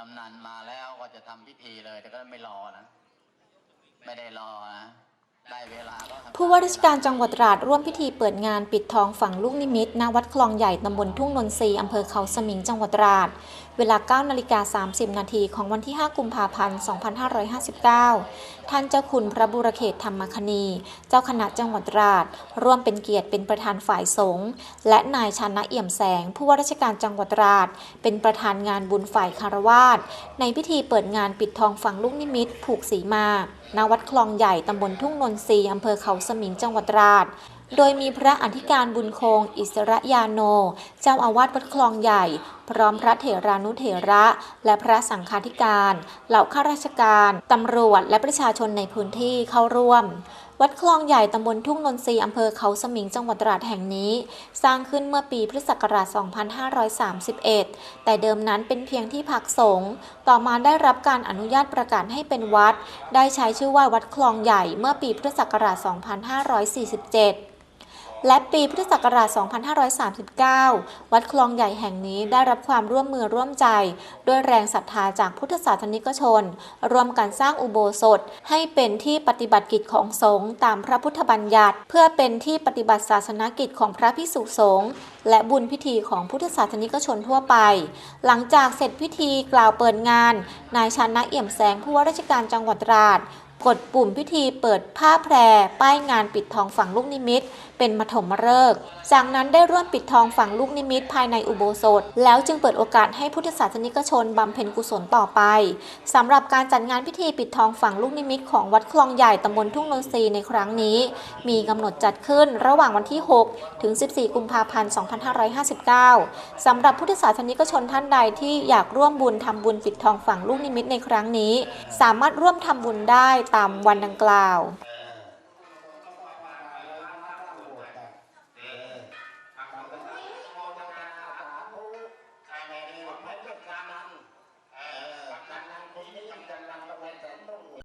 กำนันมาแล้วก็จะทำพิธีเลย แต่ก็ไม่รอนะ ไม่ได้รอนะ ผู้ว่าราชการจังหวัดตราดร่วมพิธีเปิดงานปิดทองฝังลูกนิมิตณวัดคลองใหญ่ตำบลทุ่งนนทรีอำเภอเขาสมิงจังหวัดตราด เวลา 9 นาฬิกา 30 นาทีของวันที่ 5 กุมภาพันธ์ 2559 ท่านเจ้าคุณพระบุรเขตธรรมคณี เจ้าคณะจังหวัดตราด ร่วมเป็นเกียรติเป็นประธานฝ่ายสงฆ์และนายชานะเอี่ยมแสง ผู้ว่าราชการจังหวัดตราด เป็นประธานงานบุญฝ่ายคารวาสในพิธีเปิดงานปิดทองฝังลูกนิมิตผูกสีมาณวัดคลองใหญ่ตำบลทุ่งนนทรีอำเภอเขาสมิงจังหวัดตราด โดยมีพระอธิการบุญคง อิสระยาโน เจ้าอาวาสวัดคลองใหญ่ พร้อมพระเถรานุเถระ และพระสังฆาธิการ เหล่าข้าราชการ ตำรวจ และประชาชนในพื้นที่เข้าร่วม วัดคลองใหญ่ตำบลทุ่งนนทรีย์อำเภอเขาสมิงจังหวัดตราดแห่งนี้ สร้างขึ้นเมื่อปีพุทธศักราช 2531 แต่เดิมนั้นเป็นเพียงที่พักสงฆ์ต่อมาได้รับการอนุญาตประกาศให้เป็นวัด ได้ใช้ชื่อว่าวัดคลองใหญ่เมื่อปีพุทธศักราช 2547 และปีพุทธศักราช 2539 วัดคลองใหญ่แห่งนี้ได้รับความร่วมมือร่วมใจ ด้วยแรงศรัทธาจากพุทธศาสนิกชน รวมกันสร้างอุโบสถให้เป็นที่ปฏิบัติกิจของสงฆ์ตามพระพุทธบัญญัติ เพื่อเป็นที่ปฏิบัติศาสนกิจของพระภิกษุสงฆ์และบุญพิธีของพุทธศาสนิกชนทั่วไป หลังจากเสร็จพิธีกล่าวเปิดงาน นายชานะเอี่ยมแสงผู้ว่าราชการจังหวัดตราด กดปุ่มพิธีเปิดผ้าแพร ป้ายงานปิดทองฝังลูกนิมิต เป็นมถมฤกษ์จากนั้นได้ร่วมปิดทองฝังลูกนิมิตภายในอุโบสถ แล้วจึงเปิดโอกาสให้พุทธศาสนิกชนบำเพ็ญกุศลต่อไปสำหรับการจัดงานพิธีปิดทองฝังลูกนิมิตของวัดคลองใหญ่ตำบลทุ่งนนทรีในครั้งนี้ มีกำหนดจัดขึ้นระหว่างวันที่ 6 ถึง 14 กุมภาพันธ์ 2559สำหรับพุทธศาสนิกชนท่านใดที่อยากร่วมบุญทำบุญปิดทองฝังลูกนิมิตในครั้งนี้ สามารถร่วมทำบุญได้ตามวันดังกล่าว